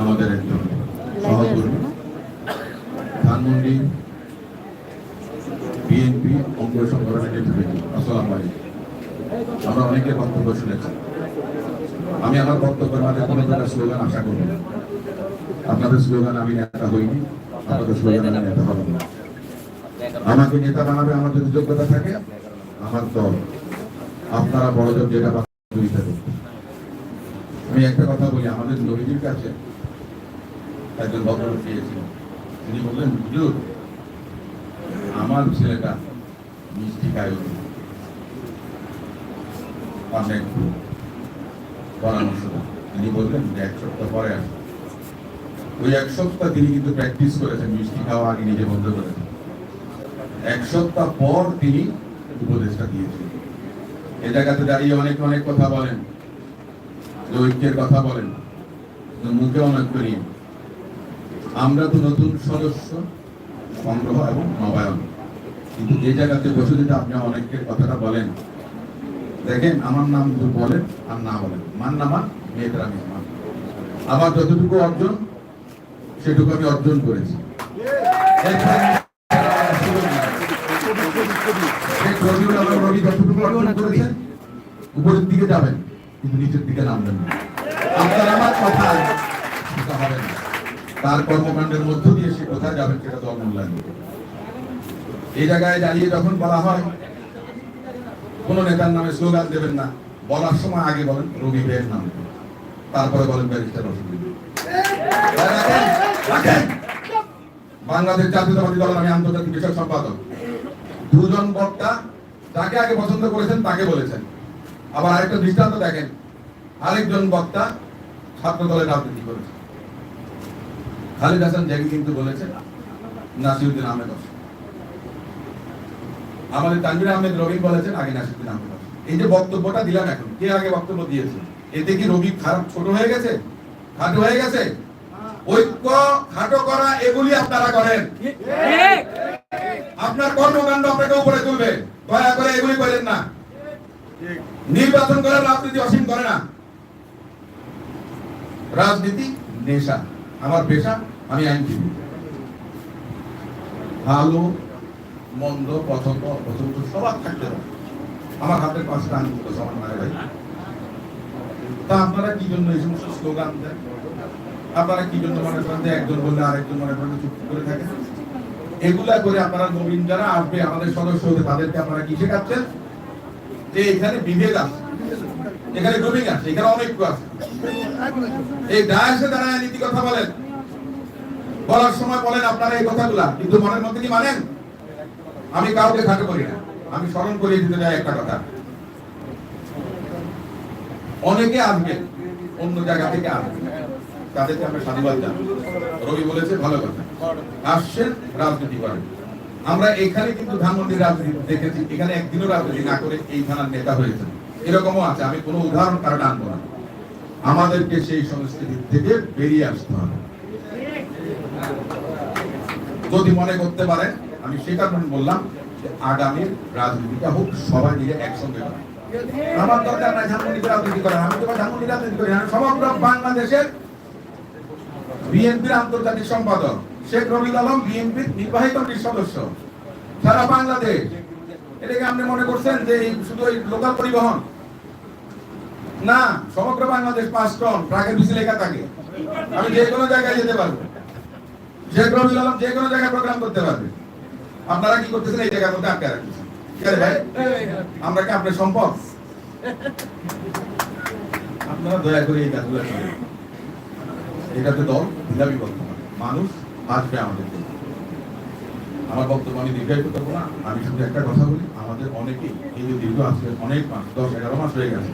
আমাদের একজন সহকর্মী। ধানমন্ডি, বিএনপি, অঙ্গ সংগঠনের নেতৃবৃন্দ আসসালামু আমরা অনেকে বক্তব্য শুনেছি। আমি আমার বক্তব্যের মাঝে প্রকার স্লোগান আশা করব। আপনাদের স্লোগান আমি নেতা হইনি, আপনাদের স্লোগান আমি নেতা হব না। আমাকে নেতা বানাবে আমার যদি যোগ্যতা থাকে, আমার দল। আপনারা বড়জন যেটা আমি একটা কথা বলি, আমাদের নবীজির কাছে একজন ভদ্রলোক গিয়েছিলেন তিনি বললেন, হুজুর, আমার ছেলেটা মিষ্টি খায়। অনেক পরামর্শ তিনি বললেন, যে এক সপ্তাহ পরে আসবে। ওই এক সপ্তাহ তিনি কিন্তু প্র্যাকটিস করেছেন, মিষ্টি খাওয়া আগে নিজে বন্ধ করেছেন। এক সপ্তাহ পর তিনি উপদেশটা দিয়েছিলেন। এ জায়গাতে দাঁড়িয়ে অনেক অনেক কথা বলেন ঐক্যের কথা বলেন মুখে অনেক করি আমরা তো নতুন সদস্য, সংগ্রহ এবং নবায়ন। কিন্তু যে জায়গাতে বসে যদি আপনি অনেকের কথাটা বলেন, দেখেন আমার নাম যদি বলেন, আর না বলেন মান না মান মেয়েদের আমি মান আমার যতটুকু অর্জন, সেটুকু আমি অর্জন করেছি। উপরের দিকে যাবেন, কিন্তু নিচের দিকে নামবেন আপনার আমার কথা হবে না। তার কর্মকাণ্ডের মধ্য দিয়ে সে কোথায় যাবেন সেটা তো মূল্যায়ন করবে। এই জায়গায় দাঁড়িয়ে যখন বলা হয়, কোন নেতার নামে স্লোগান দেবেন না, বলার সময় আগে বলেন রবি ভাইয়ের নাম। তারপরে বলেন, ব্যারিস্টার বাংলাদেশ জাতীয়তাবাদী দল আমি আন্তর্জাতিক বিষয়ক সম্পাদক। দুজন বক্তা যাকে আগে পছন্দ করেছেন, তাকে বলেছেন। আবার আরেকটা দৃষ্টান্ত দেখেন, আরেকজন বক্তা ছাত্র দলের রাজনীতি করেছে খালিদ হাসান জাগি কিন্তু বলেছেন নাসিরুদ্দিন আহমেদ আমাদের তানভীর আহমেদ রবি বলেছেন, আগে নাসিরুদ্দিন আহমেদ এই যে বক্তব্যটা দিলাম এখন, কে আগে বক্তব্য দিয়েছে? এতে কি রবি খারাপ ছোট হয়ে গেছে? খাটো হয়ে গেছে? ঐক্য খাটো করা এগুলি আপনারা করেন। আপনার কর্মকাণ্ড আপনাকে উপরে তুলবে। দয়া করে এগুলি করেন না। নির্বাচন করে রাজনীতি অসীম করে না। রাজনীতি নেশা। আমার পেশা, আমি আইনজীবী। ভালো, মন্দ পছন্দ অপছন্দ সবার থাকতে হবে। আমার হাতের পাশে আনন্দ সমান মানে ভাই তা আপনারা কি জন্য এই সমস্ত স্লোগান দেন? আপনারা কি জন্য মনে করেন একজন বললে আরেকজন মনে করেন চুপ করে থাকেন এগুলা করে আপনারা নবীন যারা আসবে, আমাদের সদস্য হবে তাদেরকে আপনারা কি শেখাচ্ছেন? যে এখানে বিভেদ আছে। এখানে ডুবিং আছে এখানে অনৈক্য আছে। এই ডায়াসে দাঁড়ায় নীতি কথা বলেন। বলার সময় বলেন আপনারা এই কথাগুলা, কিন্তু মনের মধ্যে কি মানেন? আমি কাউকে খাটো করি না, আমি স্মরণ করিয়ে দিতে চাই একটা কথা। অনেকে আসবে অন্য জায়গা থেকে আসবে তাদেরকে আমরা সাধুবাদ জানাই। রবি বলেছে, ভালো কথা। আসছেন, রাজনীতি করেন। আমরা এখানে কিন্তু ধানমন্ডির রাজনীতি দেখেছি, এখানে একদিনও রাজনীতি না করে এই থানার নেতা হয়েছে এরকমও আছে, আমি কোনো উদাহরণ কারণ আনব না। আমাদেরকে সেই সংস্কৃতি থেকে বেরিয়ে আসতে হবে। যদি মনে করতে পারেন আমি সে কারণে বললাম যে আগামীর রাজনীতিটা হোক, সবাই মিলে একসঙ্গে। আমার দরকার নাই রাজনীতি করেন আমি তোমার রাজনীতি করি সমগ্র বাংলাদেশের বিএনপির আন্তর্জাতিক সম্পাদক, শেখ রবিউল আলম বিএনপির নির্বাহী কমিটির সদস্য। সারা বাংলাদেশ, এটাকে আপনি মনে করছেন যে শুধু লোকাল পরিবহন? না, সমগ্র বাংলাদেশ পাঁচ টন ট্রাকের পিছনে লেখা থাকে। আমি যে কোনো জায়গায় যেতে পারব। যে আলম যে কোনো জায়গায় প্রোগ্রাম করতে পারবে। আপনারা কি করতেছেন? এই জায়গার মধ্যে আটকে রাখতেছেন। ঠিক আছে ভাই? আমরা কি আপনার সম্পদ? আপনারা দয়া করে এই কাজগুলো এটাতে দল করতে পারে মানুষ আসবে আমাদের। আমার বক্তব্য আমি দীর্ঘায়িত করব না। আমি শুধু একটা কথা বলি, আমাদের অনেকেই যে দীর্ঘ আসবে অনেক মাস দশ এগারো মাস হয়ে গেছে।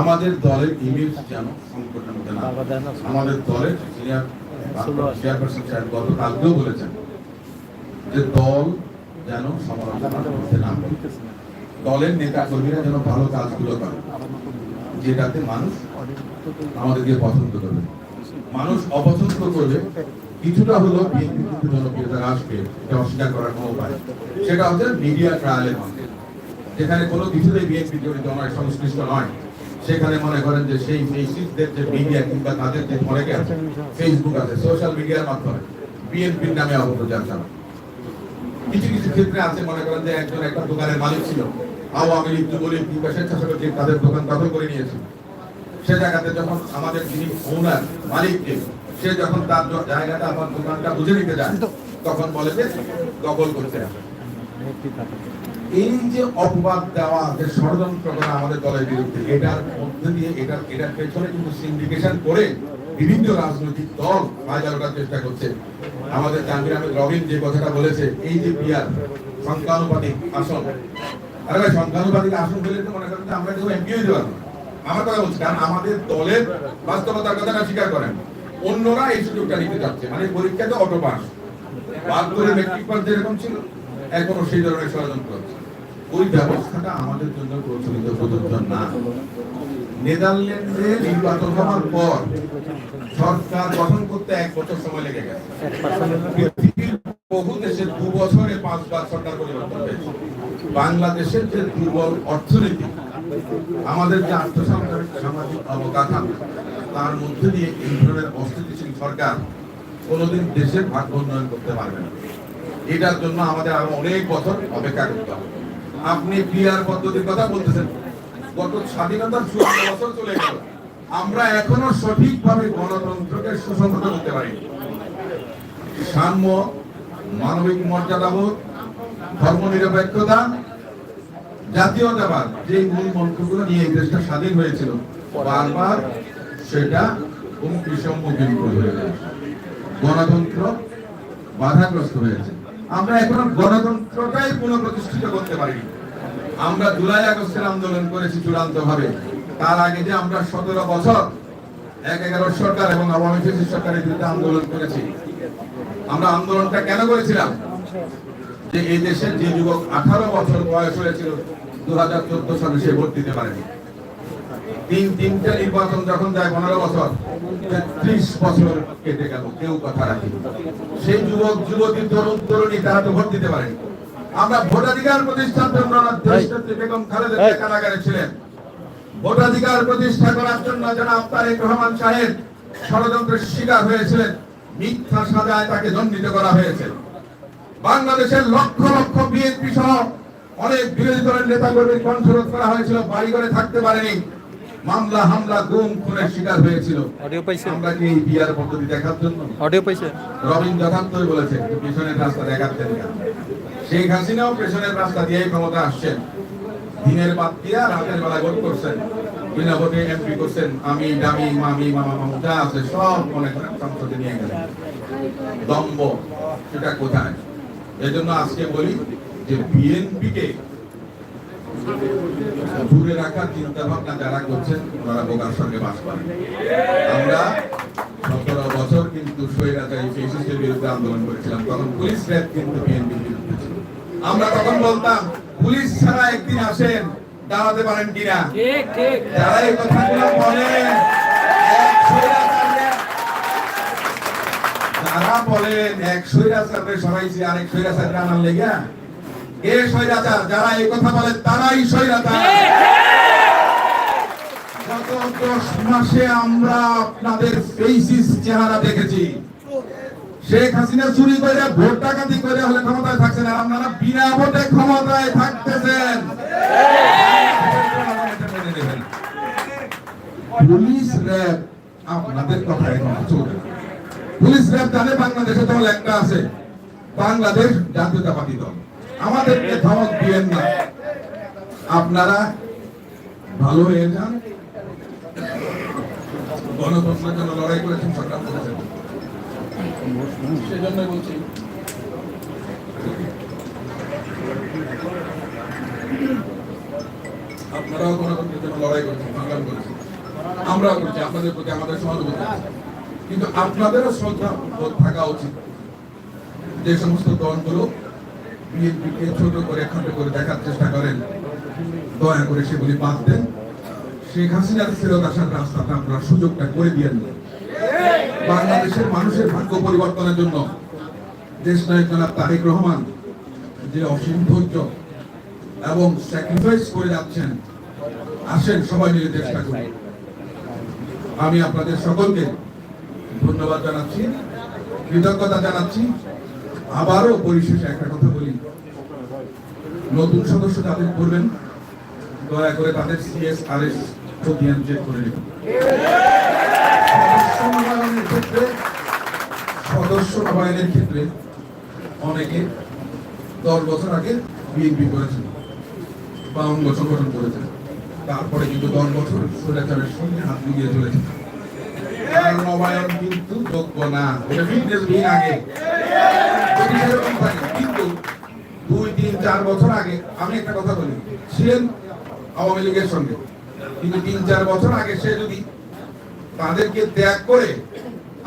আমাদের দলের ইমেজ যেন সংকটের মধ্যে না আমাদের দলের চেয়ারপারসন সাহেব গতকালকেও বলেছেন যে দল যেন সমালোচনার মধ্যে না দলের নেতা কর্মীরা যেন ভালো কাজগুলো করে যেটাতে মানুষ আমাদেরকে পছন্দ করবে। মানুষ অপছন্দ করবে কিছুটা হলো বিএনপি কিন্তু জনপ্রিয়তা আসবে এটা অস্বীকার করার কোনো উপায় সেটা হচ্ছে মিডিয়া ট্রায়ালের মাধ্যমে। যেখানে কোনো কিছুতেই বিএনপি জড়িত নয়, সংশ্লিষ্ট নয়। সেখানে মনে করেন যে সেই ফেসিসদের যে মিডিয়া কিংবা তাদের যে মনে গেছে ফেসবুক আছে সোশ্যাল মিডিয়ার মাধ্যমে বিএনপির নামে অপপ্রচার চালায় কিছু কিছু ক্ষেত্রে আছে, মনে করেন যে একজন একটা দোকানের মালিক ছিল। আওয়ামী লীগ যুবলীগ কিংবা স্বেচ্ছাসেবক তাদের দোকান দখল করে নিয়েছে। সে জায়গাতে যখন আমাদের যিনি ওনার মালিককে, সে যখন তার জায়গাটা আমার দোকানটা বুঝে নিতে যায়, তখন বলে যে দখল করতে হবে। এই যে অপবাদ দেওয়া, যে ষড়যন্ত্র করা আমাদের দলের বিরুদ্ধে, এটার মধ্যে দিয়ে এটার এটার পেছনে কিন্তু সিন্ডিকেশন করে বিভিন্ন রাজনৈতিক দল ফায়দা ওঠার চেষ্টা করছে। আমাদের জাহাঙ্গীর আহমেদ রবিন যে কথাটা বলেছে, এই যে বিয়ার, সংখ্যানুপাতিক আসন। আরে ভাই, সংখ্যানুপাতিক আসন হলে তো মনে করেন আমরা কেউ এমপি হইতে পারব। আমার কথা বলছি, কারণ আমাদের দলের বাস্তবতার কথাটা স্বীকার করেন। অন্যরা এই সুযোগটা নিতে চাচ্ছে মানে পরীক্ষাতে অটো পাস। বাদ করে মেট্রিক পাস যেরকম ছিল, এখনও সেই ধরনের ষড়যন্ত্র হচ্ছে। ওই ব্যবস্থাটা আমাদের জন্য প্রচলিত প্রযোজ্য না। নেদারল্যান্ডে নির্বাচন হওয়ার পর সরকার গঠন করতে এক বছর সময় লেগে গেছে। বহু দেশে দু বছরে পাঁচবার সরকার পরিবর্তন হয়েছে। বাংলাদেশের যে দুর্বল অর্থনীতি, আমাদের যে আর্থসামাজিক সামাজিক অবকাঠামো, তার মধ্যে দিয়ে এই ধরনের অস্থিতিশীল সরকার কোনোদিন দেশের ভাগ্য উন্নয়ন করতে পারবে না। এটার জন্য আমাদের আরও অনেক বছর অপেক্ষা করতে হবে। আপনি পিআর পদ্ধতির কথা বলতেছেন। গত স্বাধীনতার চুয়ান্ন বছর চলে গেল। আমরা এখনও সঠিকভাবে গণতন্ত্রকে সুসংহত করতে পারি। সাম্য, মানবিক মর্যাদাবোধ, ধর্মনিরপেক্ষতা, জাতীয়তাবাদ যে মূল মন্ত্রগুলো নিয়ে এই দেশটা স্বাধীন হয়েছিল, বারবার সেটা হুমকির সম্মুখীন হয়ে গণতন্ত্র বাধাগ্রস্ত হয়েছে। আমরা এখনও গণতন্ত্রটাই পুনঃপ্রতিষ্ঠিত করতে পারিনি। আমরা জুলাই আগস্টের আন্দোলন করেছি চূড়ান্ত ভাবে তার আগে যে আমরা সতেরো বছর এক এগারো সরকার এবং আওয়ামী ফেসিস সরকারের বিরুদ্ধে আন্দোলন করেছি। আমরা আন্দোলনটা কেন করেছিলাম? যে এই দেশের যে যুবক আঠারো বছর বয়স হয়েছিল দু হাজার চোদ্দ সালে সে ভোট দিতে পারেনি। তিন তিনটে নির্বাচন যখন যায় পনেরো বছর ত্রিশ বছর কেটে গেল, কেউ কথা রাখি সেই যুবক, যুবতী, তরুণ, তরুণী, তারা তো ভোট দিতে পারেনি। আমরা ভোটাধিকার প্রতিষ্ঠার জন্য দেশনেত্রী বেগম খালেদা জিয়া কারাগারে ছিলেন। ভোটাধিকার প্রতিষ্ঠা করার জন্য জনাব তারেক রহমান সাহেব ষড়যন্ত্রের শিকার হয়েছিলেন। মিথ্যা সাজায় তাকে দণ্ডিত করা হয়েছে। বাংলাদেশের লক্ষ লক্ষ বিএনপি সহ অনেক বিরোধী দলের নেতা কর্মীর কণ্ঠরোধ করা হয়েছিল বাড়ি ঘরে থাকতে পারেনি। মামলা হামলা গুম খুনের শিকার হয়েছিল। অডিও পাইছে? আমরা কি এই বিয়ার পদ্ধতি দেখার জন্য? অডিও পাইছে? রবীন যথার্থই বলেছে পেছনের রাস্তা দেখাচ্ছেন শেখ হাসিনাও পেছনের রাস্তা দিয়ে ক্ষমতা আসছেন। দিনের বাদ দিয়া রাতের বেলা ভোট করছেন। বিনা ভোটে এমপি করছেন। আমি, দামি, মামি, মামা, মামু, যা আছে সব মনে করেন সংসদে নিয়ে গেলেন। দম্ব সেটা কোথায়? এজন্য আজকে বলি যে বিএনপিকে দূরে রাখার চিন্তা ভাবনা যারা করছেন, ওনারা বোকার সঙ্গে বাস করেন। আমরা সতেরো বছর কিন্তু স্বৈরাচারী বিরুদ্ধে আন্দোলন করেছিলাম। তখন পুলিশ র্যাব কিন্তু বিএনপির আমরা তখন বলতাম পুলিশ ছাড়া একদিন আসেন দাঁড়াতে পারেন কিনা যারা এই কথাগুলো বলেন এক বলেন এক সরাইছি আরেক স্বৈরাচারকে আনার লেগা স্বৈরাচার? যারা এই কথা বলেন তারাই স্বৈরাচার। গত দশ মাসে আমরা আপনাদের ফেসিস চেহারা দেখেছি। শেখ হাসিনা চুরি করে, ভোট ডাকাতি করে হলে ক্ষমতায় থাকছেন আর আপনারা বিনা ভোটে ক্ষমতায় থাকতেছেন। পুলিশ র্যাব, আপনাদের কথা এখন চলবে পুলিশ র্যাব জানে বাংলাদেশে দল একটা আছে, বাংলাদেশ জাতীয়তাবাদী দল। আমাদেরকে ধমক দিয়েন না। আপনারা ভালো হয়ে যান। গণতন্ত্রের জন্য লড়াই করেছেন সংগ্রাম করেছেন। সেজন্য বলছি আপনারাও গণতন্ত্রের লড়াই করেছেন, সংগ্রাম করেছেন। আমরাও করছি, আপনাদের প্রতি আমাদের সহানুভূতি। কিন্তু আপনাদেরও শ্রদ্ধা বোধ থাকা উচিত। যে সমস্ত দলগুলো বিএনপিকে ছোট করে খন্ড করে দেখার চেষ্টা করেন, দয়া করে সেগুলি বাদ দেন। শেখ হাসিনার ফেরত আসার রাস্তাটা আপনারা সুযোগটা করে দিয়েন বাংলাদেশের মানুষের ভাগ্য পরিবর্তনের জন্য দেশ নায়ক জনাব তারেক রহমান যে অসীম ধৈর্য এবং স্যাক্রিফাইস করে যাচ্ছেন, আসেন, সবাই মিলে চেষ্টা করি আমি আপনাদের সকলকে ধন্যবাদ জানাচ্ছি, কৃতজ্ঞতা জানাচ্ছি। আবারও পরিশেষে একটা কথা বলি। নতুন সদস্য তাদের করবেন, দয়া করে তাদের সিএসআরএস চেক করে নেবেন ক্ষেত্রে, সদস্য নবায়নের ক্ষেত্রে অনেকে দশ বছর আগে বিএনপি করেছেন বা অঙ্গ সংগঠন করেছেন তারপরে কিন্তু দশ বছর স্বৈরাচারের সঙ্গে হাত মিলিয়ে চলেছে। নবায়ন কিন্তু যোগ্য না আগে। কিন্তু দুই, তিন, চার বছর আগে, আমি একটা কথা বলি, ছিলেন আওয়ামী লীগের সঙ্গে। কিন্তু তিন, চার বছর আগে সে যদি তাদেরকে ত্যাগ করে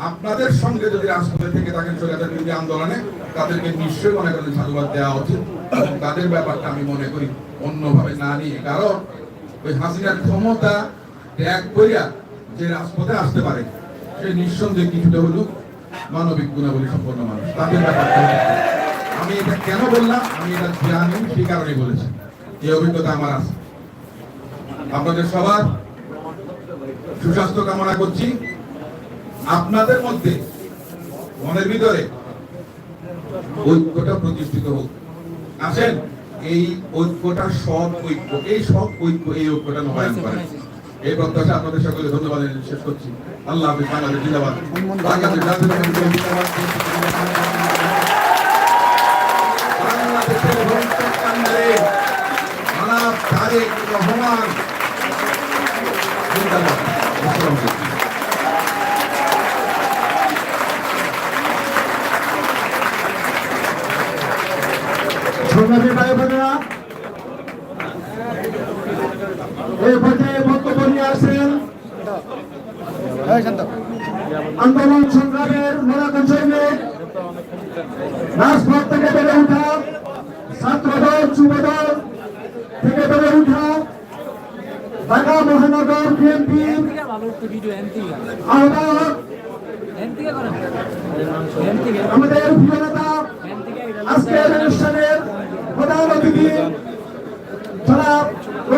আপনাদের সঙ্গে যদি রাজপথে থেকে থাকেন স্বৈরাচার বিরোধী আন্দোলনে, তাদেরকে নিশ্চয়ই মনে করেন সাধুবাদ দেওয়া উচিত। এবং তাদের ব্যাপারটা আমি মনে করি অন্যভাবে না নিয়ে। কারণ ওই হাসিনার ক্ষমতা ত্যাগ করিয়া যে রাজপথে আসতে পারে, সে নিঃসন্দেহে কিছুটা হলেও মানবিক গুণাবলী সম্পন্ন মানুষ। তাদের ব্যাপারটা আমি এটা কেন বললাম? আমি এটা জানি, সেই কারণে বলেছি। এই অভিজ্ঞতা আমার আছে। আপনাদের সবার সুস্বাস্থ্য কামনা করছি। আপনাদের মধ্যে, মনের ভিতরে ঐক্যটা প্রতিষ্ঠিত হোক। আসেন, এই ঐক্যটা সব ঐক্য, এই সব ঐক্য, এই ঐক্যটা নবায়ন করেন। এই প্রত্যাশা আপনাদের সকলে ধন্যবাদ শেষ করছি। আল্লাহ হাফিজ, বাংলাদেশ জিন্দাবাদ। বাংলাদেশের এই পর্যায়ে বক্তব্য নিয়ে আসেন আন্দোলন সংগ্রামের মোড়াকন সৈনিক, রাজপথ থেকে বেড়ে উঠা ছাত্রদল, যুবদল থেকে বেড়ে উঠা ঢাকা মহানগর বিএনপি আহ্বায়ক, আমাদের প্রিয় আজকের অনুষ্ঠানের প্রধান অতিথি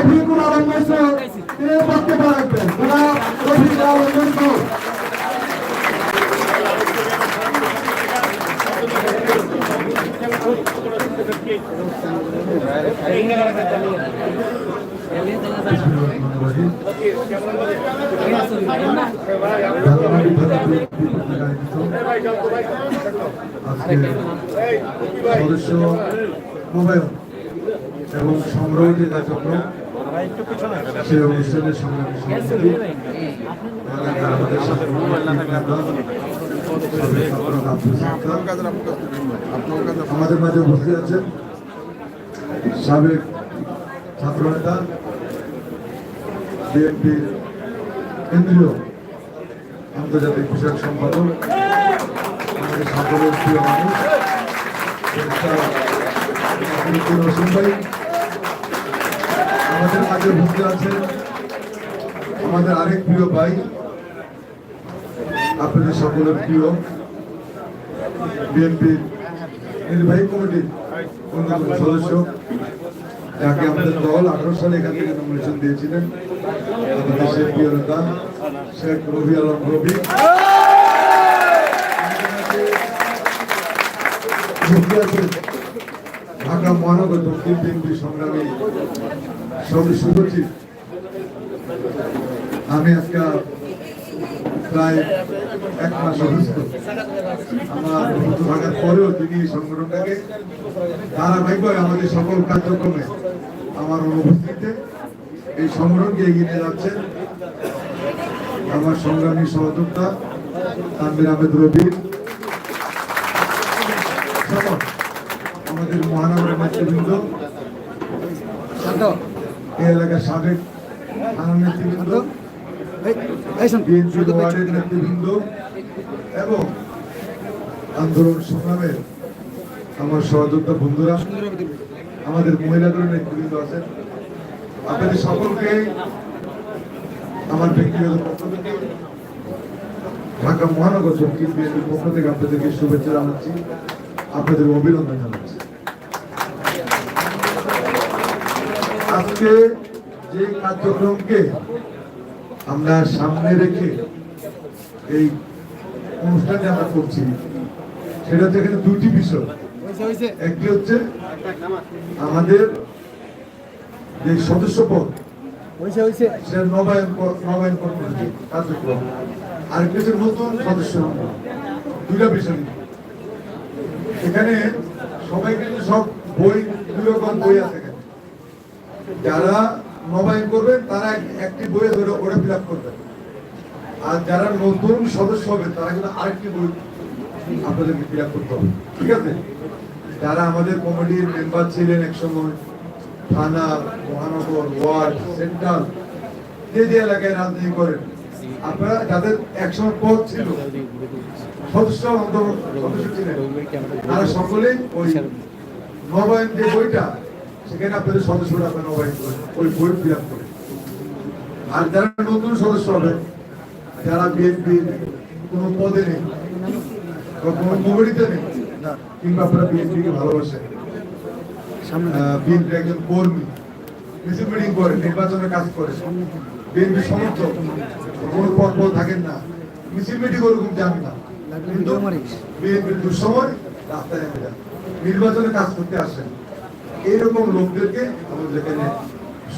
রফিকুল আলম মৈসুর তিনি বক্তব্য রাখবেন জনাব রফিকুল আলম মৈসুর সদস্য মোবাইল এবং সংগ্রহ কার্যক্রম সেই অনুষ্ঠানের সংগ্রামী সভাপতি এলাকার আমাদের সাথে আমাদের মাঝে উপস্থিত আছেন সাবেক ছাত্রনেতা বিএনপির কেন্দ্রীয় আন্তর্জাতিক বিষয়ক সম্পাদক আমাদের সকলের প্রিয় মানুষ ভাই আমাদের মাঝে উপস্থিত আছেন আমাদের আরেক প্রিয় ভাই, আপনাদের সকলের প্রিয় বিএনপির নির্বাহী কমিটির অন্যতম সদস্য, যাকে আমাদের দল আঠারো সালে এখান থেকে নমিনেশন দিয়েছিলেন, আমাদের দেশের প্রিয় নেতা শেখ রবি আলম রবি। ঢাকা মহানগর দক্ষিণ বিএনপি সংগ্রামী সদস্য সচিব আমি আজকে প্রায় এক মাস অসুস্থ। আমার অসুস্থ থাকার পরেও তিনি এই সংগঠনটাকে ধারাবাহিকভাবে আমাদের সকল কার্যক্রমে আমার অনুপস্থিতিতে এই সংগঠনকে এগিয়ে নিয়ে যাচ্ছেন। আমার সংগ্রামী সহযোদ্ধা তানবির আহমেদ রবির আমাদের মহানগরের নেতৃবৃন্দ এই এলাকার সাবেক থানার নেতৃবৃন্দ বিএনপি ওয়ার্ডের নেতৃবৃন্দ এবং আন্দোলন সংগ্রামের আমার সহযোদ্ধা বন্ধুরা আমাদের মহিলাদের নেতৃবৃন্দ আছেন। আপনাদের সকলকে আমার ব্যক্তিগত পক্ষ থেকে ঢাকা মহানগর দক্ষিণ বিএনপির পক্ষ থেকে আপনাদেরকে শুভেচ্ছা জানাচ্ছি আপনাদের অভিনন্দন জানাচ্ছি। আজকে যে কার্যক্রমকে আমরা সামনে রেখে এই অনুষ্ঠানটি আমরা করছি সেটা হচ্ছে এখানে দুটি বিষয়। একটি হচ্ছে আমাদের যে সদস্য পদ সেটা নবায়ন নবায়ন কর্মসূচি কার্যক্রম। আরেকটি হচ্ছে নতুন সদস্য। বিষয় এখানে সবাই কিন্তু সব বই দুই রকম বই আছে। যারা নবায়ন করবেন, তারা এক- একটি বই ধরে ওরা ফিল আপ আর যারা নতুন সদস্য হবে, তারা কিন্তু আরেকটি বই আপনাদেরকে ফিল আপ করতে হবে। ঠিক আছে? যারা আমাদের কমিটির মেম্বার ছিলেন এক সময় থানা, মহানগর, ওয়ার্ড সেন্ট্রাল যে যে এলাকায় রাজনীতি করেন, আপনারা যাদের একসময় পদ ছিল, সদস্য সদস্য ছিলেন, তারা সকলেই ওই নবায়ন যে বইটা সেখানে আপনাদের সদস্যরা আপনার নবায়ন করেন ওই বই ফিল আপ করে। আর যারা নতুন সদস্য হবে যারা বিএনপির কোনো পদে নেই বা কোনো কমিটিতে নেই কিংবা আপনারা বিএনপিকে ভালোবাসেন। বিএনপি একজন কর্মী মিছিল মিটিং করে নির্বাচনের কাজ করে। বিএনপি সমর্থক কোনো পদ পদ থাকেন না। মিছিল মিটিং ওরকম যান না। কিন্তু বিএনপির দুঃসময় রাস্তায় নেমে যান। নির্বাচনে কাজ করতে আসেন। এইরকম লোকদেরকে আমাদের এখানে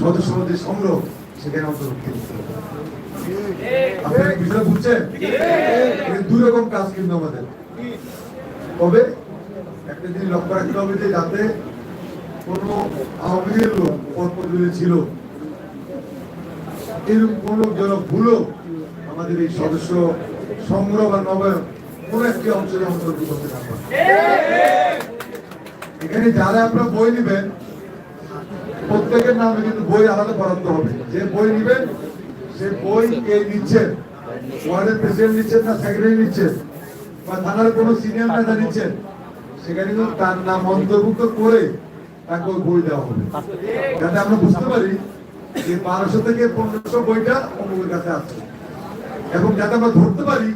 সদস্য মধ্যে সংগ্রহ সেখানে অন্তর্ভুক্ত। আপনারা কি বুঝছেন দুই রকম কাজ কিন্তু আমাদের তবে একটা জিনিস লক্ষ্য রাখতে হবে যে যাতে কোনো আওয়ামী লীগের লোক পদ পদবি ছিল, এরকম কোন যেন ভুলো আমাদের এই সদস্য সংগ্রহ বা নবায়ন কোন একটি অংশে অন্তর্ভুক্ত করতে না। এখানে যারা আপনারা বই নেবেন, প্রত্যেকের নামে কিন্তু বই আলাদা বরাদ্দ হবে। যে বই নেবেন, সে বই কে নিচ্ছেন? ওয়ার্ডের প্রেসিডেন্ট নিচ্ছেন না, সেক্রেটারি নিচ্ছেন? বা থানার কোনো সিনিয়র নেতা নিচ্ছেন? সেখানে কিন্তু তার নাম অন্তর্ভুক্ত করে তাকে ওই বই দেওয়া হবে। যাতে আমরা বুঝতে পারি যে বারোশো থেকে পনেরোশো বইটা অমুকের কাছে আছে। এবং যাতে আমরা ধরতে পারি,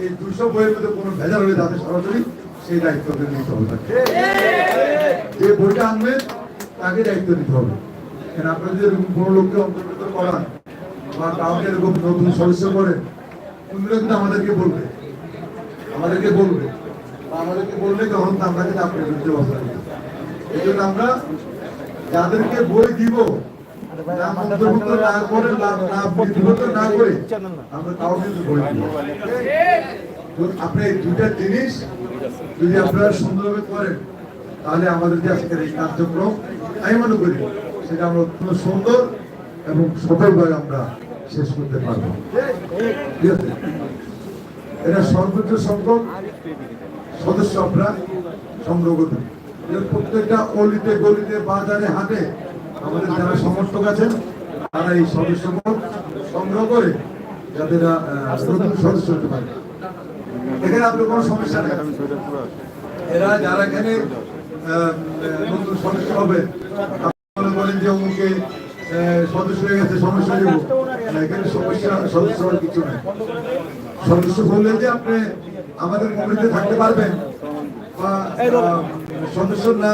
এই দুশো বইয়ের মধ্যে কোনো ভেজাল হলে যাতে সরাসরি সেই দায়িত্ব নিতে হবে। যে বইটা আনবেন তাকে দায়িত্ব নিতে হবে। কারণ আপনারা যদি এরকম কোনো লোককে অন্তর্ভুক্ত করান বা কাউকে এরকম নতুন সদস্য করেন উনিরা কিন্তু আমাদেরকে বলবে। আমাদেরকে বলবে। আমাদেরকে বললে তখন তো আমরা কিন্তু আপনার বিরুদ্ধে নিতে এই জন্য আমরা যাদেরকে বই দিব না করে না- আমরা কাউকে বই দিব। আপনি দুইটা জিনিস সুন্দরভাবে তাহলে আমাদের এই কার্যক্রম, আমি মনে করি সেটা আমরা অত্যন্ত সুন্দর এবং সফলভাবে আমরা শেষ করতে পারব। এটা সর্বোচ্চ সদস্য আমরা সংগ্রহ করবেন। প্রত্যেকটা অলিতে গলিতে বাজারে হাটে আমাদের যারা সমর্থক আছেন, তারা এই সদস্য সংগ্রহ করে যাতে সদস্য হতে পারে। এখানে আপনার কোনো সমস্যা নেই। এরা যারা এখানে নতুন সদস্য হবে আপনারা বলেন যে অমুকে সদস্য হয়ে গেছে সমস্যা দেবো এখানে সমস্যা সদস্য হওয়ার কিছু নেই। সদস্য বললেন যে আপনি আমাদের কমিটিতে থাকতে পারবেন বা সদস্য না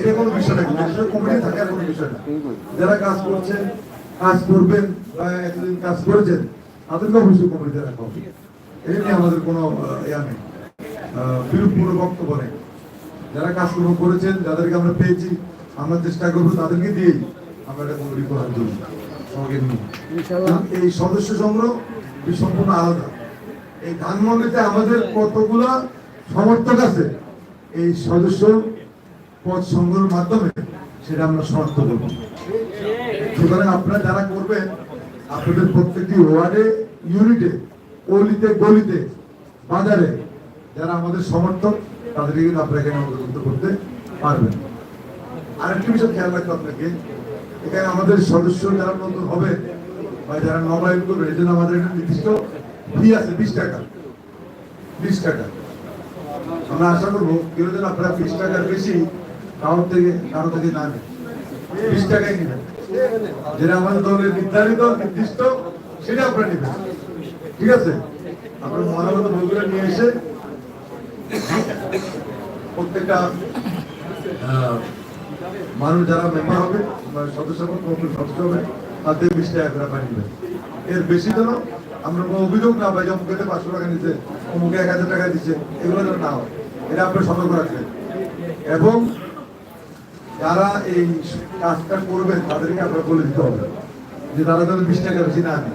এটা কোনো বিষয় না কমিটি থাকার কোনো বিষয় না যারা কাজ করছেন কাজ করবেন বা এতদিন কাজ করেছেন তাদেরকে অবশ্যই কমিটিতে রাখা হবে এই নিয়ে আমাদের কোনো ইয়া নেই। বিরূপপূর্ণ বক্তব্য নেই। যারা কাজকর্ম করেছেন যাদেরকে আমরা পেয়েছি আমরা চেষ্টা করব তাদেরকে দিয়েই আমরা এটা কমিটি করার জন্য। এই সদস্য সংগ্রহ সম্পূর্ণ আলাদা। এই ধানমন্ডিতে আমাদের কতগুলা সমর্থক আছে এই সদস্য পদ সংগ্রহের মাধ্যমে সেটা আমরা শনাক্ত করব। সুতরাং আপনারা যারা করবেন আপনাদের প্রত্যেকটি ওয়ার্ডে ইউনিটে অলিতে গলিতে, বাজারে যারা আমাদের সমর্থক, তাদেরকে কিন্তু আপনারা এখানে অন্তর্ভুক্ত করতে পারবেন। আরেকটি বিষয় খেয়াল রাখতে আপনাকে, এখানে আমাদের সদস্য যারা নতুন হবে বা যারা নবায়ন করবে, এই জন্য আমাদের একটা নির্দিষ্ট ফি আছে, বিশ টাকা। বিশ টাকা। আমরা আশা করব কেউ যেন আপনারা বিশ টাকার বেশি কারোর থেকে কারও থেকে না নেন বিশ টাকাই নেবেন। যেটা আমাদের দলের নির্ধারিত, নির্দিষ্ট, সেটা আপনারা নেবেন। ঠিক আছে? আপনার মহানগর বইগুলো নিয়ে এসে প্রত্যেকটা মানুষ যারা মেম্বার হবে মানে সদস্য হবে সদস্য হবে, তাদের বিশ টাকা করে এর বেশি যেন আমরা কোনো অভিযোগ না পাই যে অমুকে পাঁচশো টাকা নিচ্ছে অমুকে এক হাজার টাকা দিচ্ছে এগুলো যেন না হয়। এটা আপনার সতর্ক রাখবেন। এবং যারা এই কাজটা করবেন, তাদেরকে আপনার বলে দিতে হবে যে তারা যেন বিশ টাকা বেশি না আনে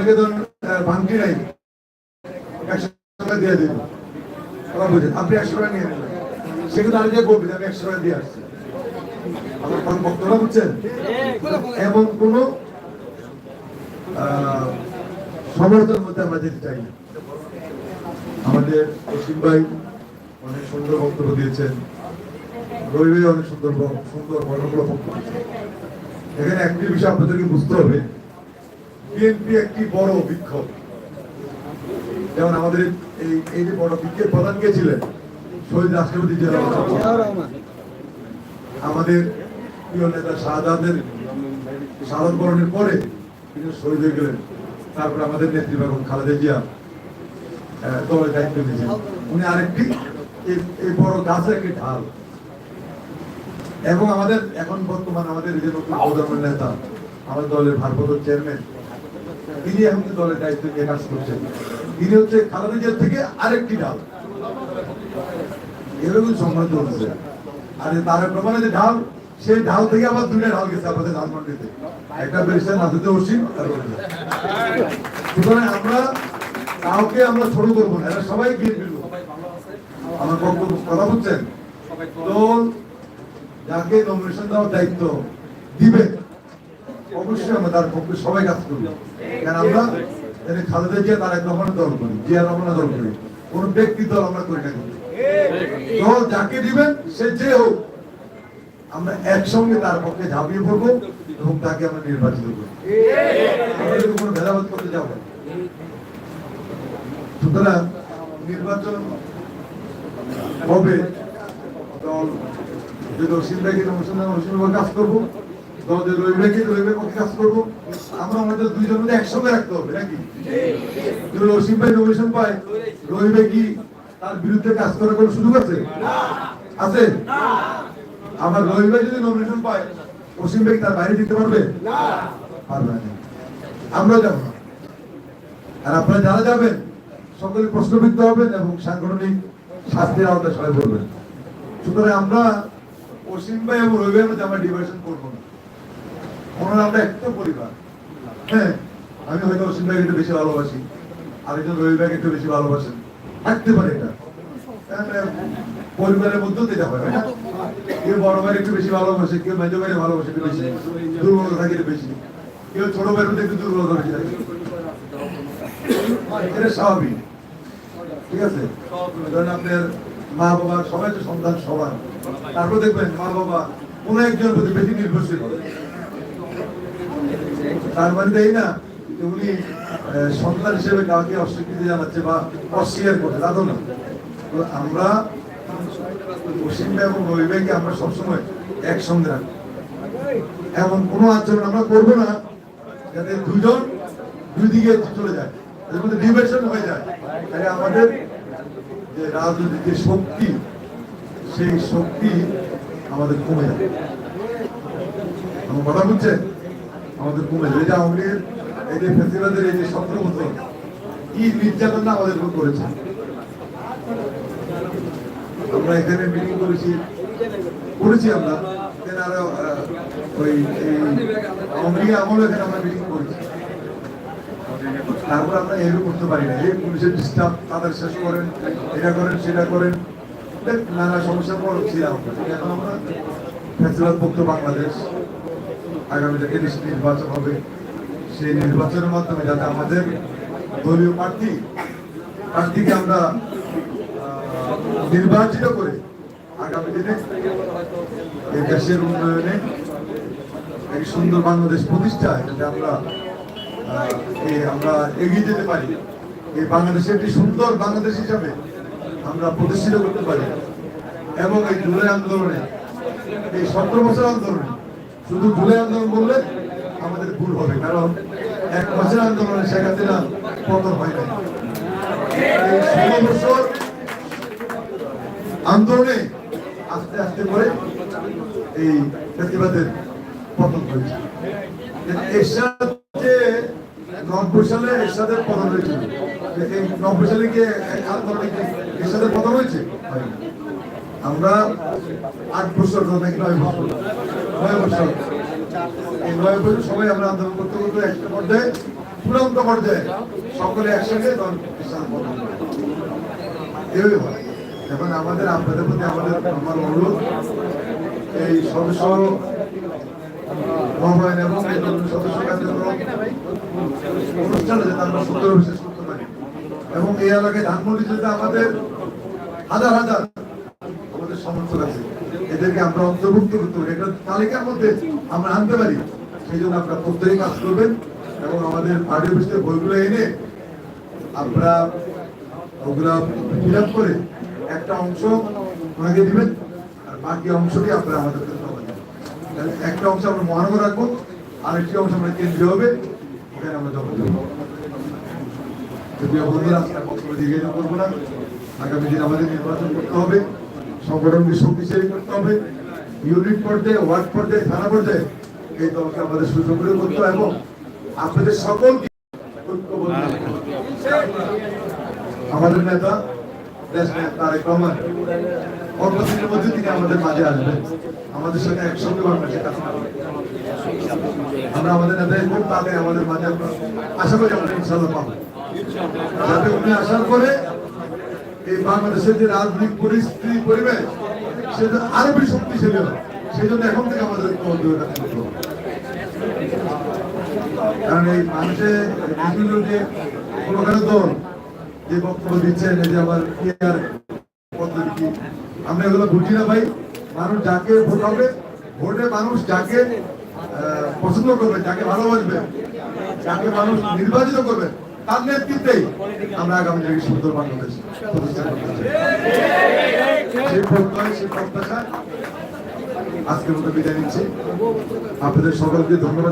আহ, নাই একশো টাকা দিয়ে ওরা বুঝেন আপনি একশো টাকা নিয়ে নেবেন। সেগুলো আর যে আমি একশো টাকা দিয়ে আসছি। আমার কোনো বুঝছেন এমন কোন মধ্যে আমরা যেতে চাই না। আমাদের অসীম ভাই অনেক সুন্দর বক্তব্য দিয়েছেন। রবি অনেক সুন্দর সুন্দর বর্ণমূলক বক্তব্য। এখানে একটি বিষয় আপনাদেরকে বুঝতে হবে। বিএনপি একটি বড় বিক্ষোভ। যেমন আমাদের এই এই যে বড় বিক্ষেপ প্রধান কে ছিলেন? শহীদ রাষ্ট্রপতি আমাদের প্রিয় নেতা শাহজাহানের বরণের পরে তিনি শহীদ হয়ে গেলেন। তারপরে আমাদের নেত্রী বেগম খালেদা জিয়া দলের দায়িত্ব নিয়েছেন। উনি আরেকটি এই- বড় গাছের একটি ঢাল। এবং আমাদের এখন বর্তমান আমাদের এই যে নতুন নেতা আমাদের দলের ভারপ্রাপ্ত চেয়ারম্যান তিনি এখন দলের দায়িত্ব নিয়ে কাজ করছেন। তিনি হচ্ছে খালেদা থেকে আরেকটি ঢাল। এরকম সম্মানিত হচ্ছে আর তার প্রমাণে যে ঢাল, সেই ঢাল থেকে আবার দুইটা ঢাল গেছে আমাদের ধানমন্ডিতে একটা বেরিয়েছে নাথুতে অসীম সুতরাং আমরা কাউকে আমরা ছোট করব না, এরা সবাই গিয়ে ফিরবো আমার বক্তব্য কথা বুঝছেন দল যাকে নমিনেশন দেওয়ার দায়িত্ব দিবে অবশ্যই আমরা তার পক্ষে সবাই কাজ করব কারণ আমরা? এখানে খালেদা জিয়া তার এক রহমানের দল করি, জিয়া রহমানের দল করি। কোন ব্যক্তি দল আমরা করি না। দল যাকে দিবেন, সে যে হোক, আমরা একসঙ্গে তার পক্ষে ঝাঁপিয়ে পড়ব এবং তাকে আমরা নির্বাচিত করব। কোনো ভেদাভেদ করতে যাব। সুতরাং নির্বাচন হবে। দল যদি অসীম অনুসন্ধান অনুসন্ধান কাজ করব ভাইকে রবি ভাই পক্ষে কাজ করব? আমরা আমাদের দুইজন মধ্যে একসঙ্গে রাখতে হবে নাকি? অসীম ভাই নমিনেশন পায়। কি? তার বিরুদ্ধে কাজ করার কোনো সুযোগ আছে? আছে? যদি নমিনেশন পায় অসীম ভাই তার বাইরে দিতে পারবে? পারবে না। আমরা যাব। আর আপনারা যারা যাবেন সকলে প্রশ্নবিদ্ধ হবেন এবং সাংগঠনিক শাস্তির আওতায় সবাই বলবেন সুতরাং আমরা অসীম ভাই এবং রবি ভাইয়ের মধ্যে আমরা ডিভাইশন করব না। ওনারা আমরা একটা পরিবার। হ্যাঁ আমি হয়তো অসীম ভাইকে একটু বেশি ভালোবাসি, আরেকজন রবি ভাইকে একটু বেশি ভালোবাসেন। থাকতে পারে এটা। পরিবারের মধ্যেও তো এটা হয় না? কেউ বড় ভাই একটু বেশি ভালোবাসে, কেউ মেজো ভাইয়ের ভালোবাসে একটু বেশি, দুর্বলতা থাকে একটু বেশি। কেউ ছোট ভাইয়ের মধ্যে একটু দুর্বলতা বেশি থাকে। এটা স্বাভাবিক। ঠিক আছে? ধরেন আপনার মা বাবা, সবাই তো সন্তান সবার। তারপর দেখবেন মা বাবা কোন একজনের প্রতি বেশি নির্ভরশীল। হবে তার মানে এই না উনি সন্তান হিসেবে কাউকে অস্বীকৃতি জানাচ্ছে বা অস্বীকার করছে, তা তো না। আমরা ভাই এবং রবি আমরা সবসময় একসঙ্গে রাখব এমন কোনো আচরণ আমরা করব না, যাতে দুজন দুই দিকে চলে যায়, এর মধ্যে ডিভাইশন হয়ে যায়। তাই আমাদের যে রাজনৈতিক যে শক্তি, সেই শক্তি আমাদের কমে যাবে। আমার কথা বুঝছেন? আমাদের কমে যাবে এটা আমাদের এই যে ফেসিবাদের এই যে সতেরো বছর, কি নির্যাতন আমাদের উপর করেছে? আমরা এখানে মিটিং করেছি করেছি আমরা। আরও ওই, এই আওয়ামী লীগের এখানে আমরা মিটিং করেছি। তারপর আমরা এরকম করতে পারি না। এই পুলিশের ডিস্টার্ব তাদের শেষ করেন, এটা করেন, সেটা করেন। নানা সমস্যার পর ছিলাম। এখন আমরা ফ্যাসিবাদ মুক্ত বাংলাদেশ। আগামীতে তিরিশ নির্বাচন হবে। সেই নির্বাচনের মাধ্যমে যাতে আমাদের দলীয় প্রার্থী, প্রার্থীকে আমরা নির্বাচিত করে আগামী দিনে এই দেশের উন্নয়নে এক সুন্দর বাংলাদেশ প্রতিষ্ঠায় যাতে আমরা আমরা এগিয়ে যেতে পারি। এই বাংলাদেশের একটি সুন্দর বাংলাদেশ হিসাবে আমরা প্রতিষ্ঠিত করতে পারি। এবং এই জুলাই আন্দোলনে, এই সতেরো বছর আন্দোলনে শুধু ভুলে আন্দোলন বললে আমাদের ভুল হবে, কারণ এক বছর আন্দোলনে শেখ হাসিনা পতন হয় বছর আন্দোলনে আস্তে আস্তে করে এই প্রতিবাদের পতন হয়েছে। এরশাদ নব্বই সালে এরশাদের পতন হয়েছিল এই নব্বই সালে কি আন্দোলনে কি এরশাদের পতন হয়েছে। আমরা আট বছর নয় বছর। সবাই আমরা আন্দোলন করতে একটা পর্যায়ে পর্যায়ে সকলে এখন আমাদের, আপনাদের প্রতি আমাদের আমার অনুরোধ, এই সদস্য এবং এই যাতে এবং এই এলাকায় ধানমন্ডি জেলাতে আমাদের হাজার হাজার আমাদের সমর্থক আছে। এদেরকে আমরা অন্তর্ভুক্ত করতে পারি। একটা তালিকার মধ্যে আমরা আনতে পারি। সেই জন্য আপনারা প্রত্যেকে কাজ করবেন এবং আমাদের পার্টি অফিসের বইগুলো এনে আপনারা ওগুলা ফিল করে একটা অংশ ওনাকে দিবেন, আর বাকি অংশটি আপনারা দেবেন। তাহলে একটা অংশ আমরা মহানগর রাখব, আরেকটি অংশ আমরা কেন্দ্রীয় হবে ওখানে আমরা জমা দেবো। যদিও বন্ধুরা আপনার বক্তব্য দিকে করব না। আগামী দিন আমাদের নির্বাচন করতে হবে। সংগঠনকে শক্তিশালী করতে হবে। ইউনিট পর্যায়ে, ওয়ার্ড পর্যায়ে, থানা পর্যায়ে এই দলকে আমাদের সুসংগঠিত করতে হবে এবং আপনাদের সকলকে। আমাদের নেতা, দেশ নেতা তারেক রহমান মধ্যে তিনি আমাদের মাঝে আসবেন। আমাদের সাথে একসঙ্গে বাংলাদেশে কাজ আমরা আমাদের নেতা খুব তাদের আমাদের মাঝে আশা করি আমরা ইনশাল্লাহ পাবো। যাতে উনি আসার পরে এই বাংলাদেশের যে রাজনৈতিক পরিস্থিতি, পরিবেশ, সেটা আরও বেশি শক্তিশালী হয় সেই জন্য এখন থেকে আমাদের হবে। কারণ এই মানুষের বিভিন্ন যে কোনোখানে দল যে বক্তব্য দিচ্ছেন, এই যে আমার কেয়ার পদ্ধতি আমরা এগুলো বুঝি না ভাই। মানুষ যাকে ভোট হবে, ভোটে মানুষ যাকে পছন্দ করবে, যাকে ভালোবাসবে, যাকে মানুষ নির্বাচিত করবে তার নেতৃত্বে আমরা আগামী দিনে সুন্দর বাংলাদেশ প্রতিষ্ঠা করতে আজকের মতো বিদায় নিচ্ছি। আপনাদের সকলকে ধন্যবাদ।